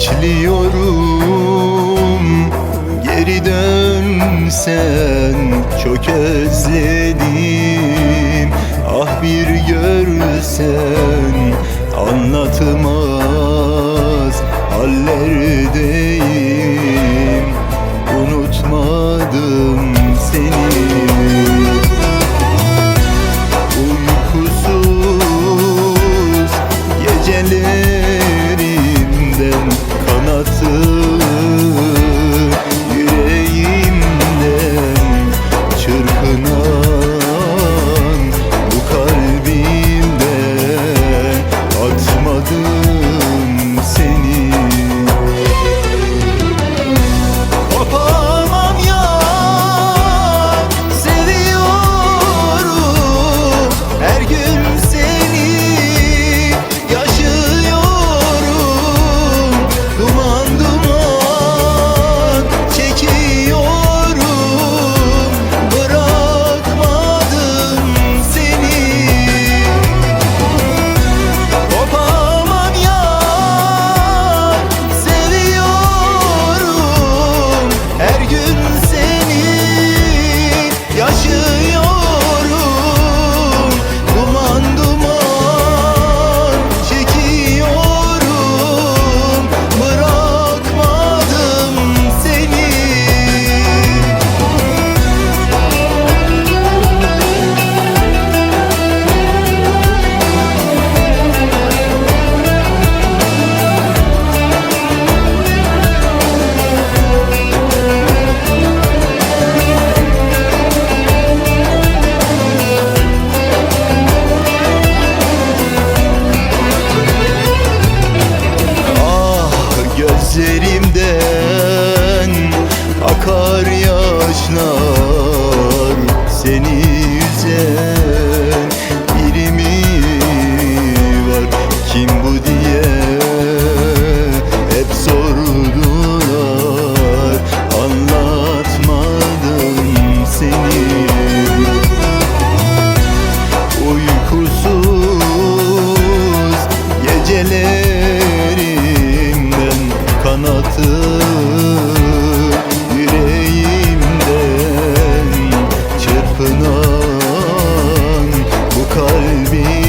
bekliyorum Geri dön sen çok özledim. Ah bir görsen anlatmaz hallerdeyim. Unutmadım seni. Uykusuz geceler hayatım kanatı Yüreğimde çırpınan bu kalbim.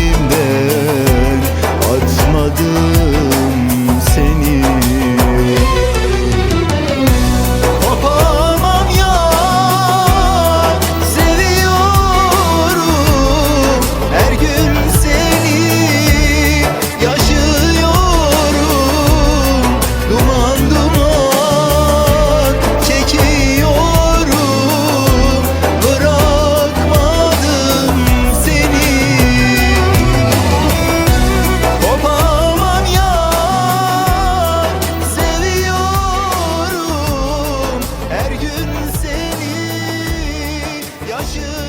Yaşım